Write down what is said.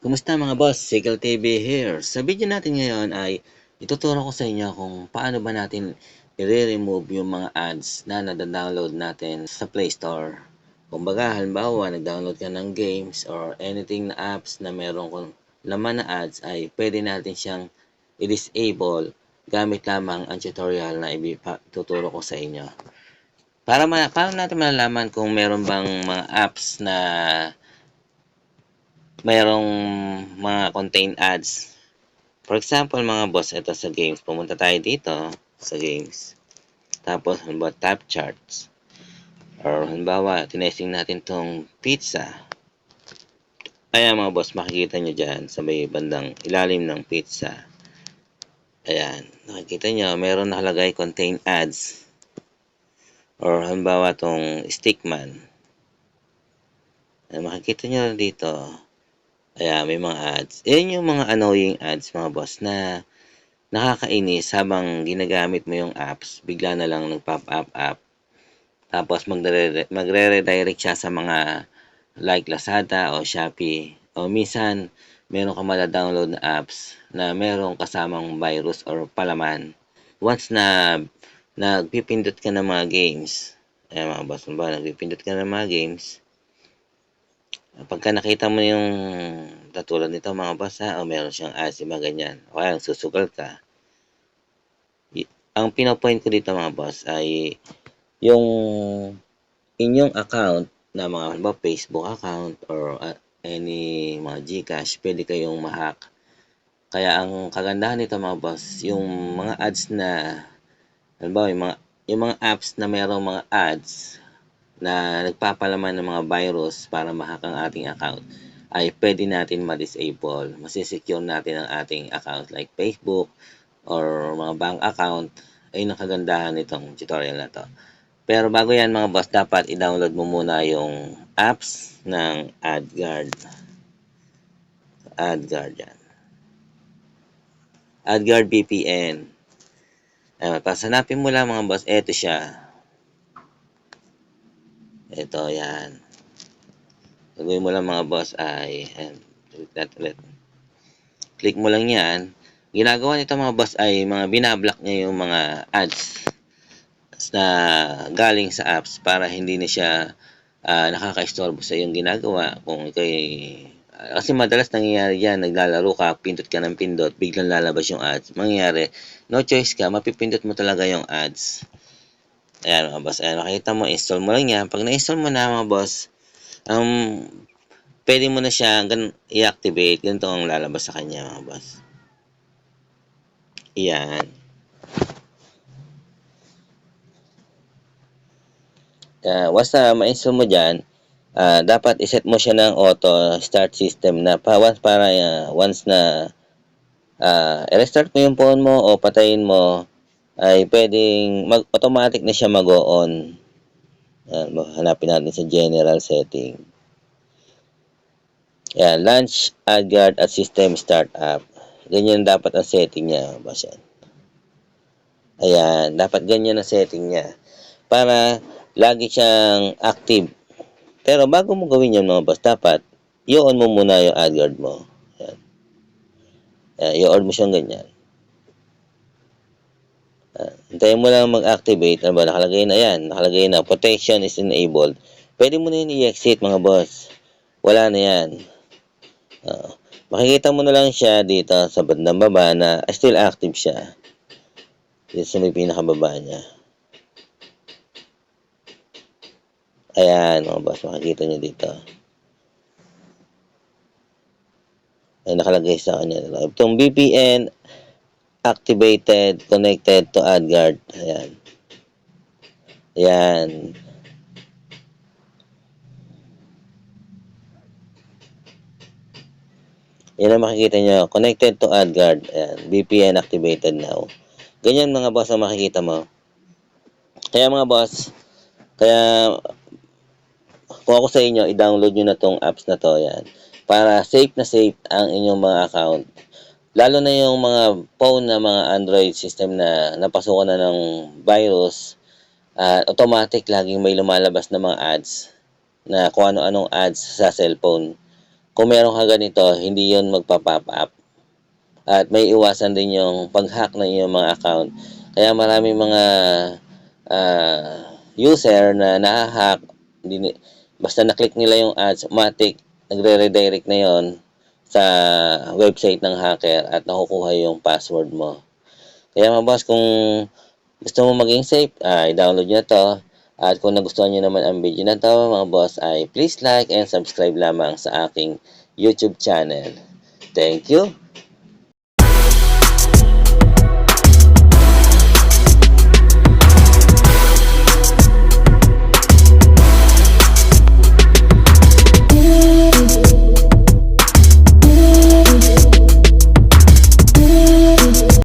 Kamusta mga boss? Sigel TV here. Sa video natin ngayon ay ituturo ko sa inyo kung paano ba natin i-remove yung mga ads na nadadownload natin sa Play Store. Kumbaga, halimbawa, nag-download ka ng games or anything na apps na meron kung laman na ads ay pwede natin siyang i-disable gamit lamang ang tutorial na ituturo ko sa inyo. Para ma paano natin malalaman kung meron bang mga apps na mayroong mga contain ads. For example, mga boss, ito sa games. Pumunta tayo dito sa games. Tapos, halimbawa, tap charts. Or, halimbawa, tinesting natin tong pizza. Ayan, mga boss, makikita nyo dyan sa may bandang ilalim ng pizza. Ayan, nakikita nyo, meron nakalagay contain ads. Or, halimbawa, tong stickman. Ayan, makikita nyo dito, Ayan, may mga ads. Yan yung mga annoying ads, mga boss, na nakakainis habang ginagamit mo yung apps, bigla na lang nag-pop up app. Tapos magre-redirect siya sa mga like Lazada o Shopee. O minsan, meron ka mada-download na apps na meron kasamang virus or palaman. Once na nagpipindot ka ng mga games, ayan mga boss, ba, nagpipindot ka ng mga games, Pagka nakita mo yung katulad nito mga boss ha, o meron siyang asima ganyan, o kaya susugal ka, ang pinopoint ko dito mga boss ay yung inyong account na mga halimbawa Facebook account or uh, any mga Gcash, pwede kayong ma-hack. Kaya ang kagandahan nito mga boss, yung mga ads na halimbawa yung mga yung mga apps na mayroong mga ads na nagpapalaman ng mga virus para mahack ang ating account ay pwede natin ma-disable. Masisecure natin ang ating account like Facebook or mga bank account ay nakagandahan nitong tutorial na to. Pero bago yan mga boss, dapat i-download mo muna yung apps ng AdGuard. AdGuard yan. AdGuard VPN. Ayun, tapos hanapin mo lang mga boss, eto siya. Ito, yan. Gagawin mo lang mga boss ay, ayan, click that ulit. Click mo lang yan. Ginagawa nito mga boss ay mga binablock niya yung mga ads na galing sa apps para hindi na siya uh, nakaka-istorbo sa iyong ginagawa. Kung ikay uh, kasi madalas nangyayari yan, naglalaro ka, pindot ka ng pindot, biglang lalabas yung ads. Mangyayari, no choice ka, mapipindot mo talaga yung ads. Ayan mga boss. Ayan, makita mo, install mo lang yan. Pag na-install mo na mga boss, um, pwede mo na siya i-activate. Ganito ang lalabas sa kanya mga boss. Ayan. Uh, once ma-install mo dyan, uh, dapat iset mo siya ng auto start system na pa once para uh, once na uh, i-restart mo yung phone mo o patayin mo ay pwedeng mag automatic na siya mag-on. Yan, hanapin natin sa general setting. Yan, launch AdGuard at system startup. Ganyan dapat ang setting niya, boss yan. Ayan, dapat ganyan ang setting niya. Para lagi siyang active. Pero bago mo gawin yan mga boss, dapat i-on mo muna yung AdGuard mo. Yan. Yan, i-on mo siyang ganyan. Uh, mo lang mag-activate. Ano ba? Nakalagay na yan. Nakalagay na protection is enabled. Pwede mo na yun i-exit mga boss. Wala na yan. Uh, makikita mo na lang siya dito sa bandang baba na still active siya. Dito sa may pinakababa niya. Ayan mga boss. Makikita nyo dito. Ay nakalagay sa kanya. Itong VPN activated, connected to AdGuard. Ayan. Ayan. Yan ang makikita nyo. Connected to AdGuard. Ayan. VPN activated now. Ganyan mga boss ang makikita mo. Kaya mga boss, kaya kung ako sa inyo, i-download nyo na tong apps na to. Ayan. Para safe na safe ang inyong mga account lalo na yung mga phone na mga Android system na napasukan na ng virus, uh, automatic laging may lumalabas na mga ads na kung ano-anong ads sa cellphone. kung meron ka ganito, hindi yon magpa-pop up. At may iwasan din yung pag-hack ng iyong mga account. Kaya maraming mga ah, user na nahahack, basta na-click nila yung ads, matik, nagre-redirect na yon sa website ng hacker at nakukuha yung password mo. Kaya mga boss, kung gusto mo maging safe, ay download nyo to. At kung nagustuhan nyo naman ang video na to, mga boss, ay please like and subscribe lamang sa aking YouTube channel. Thank you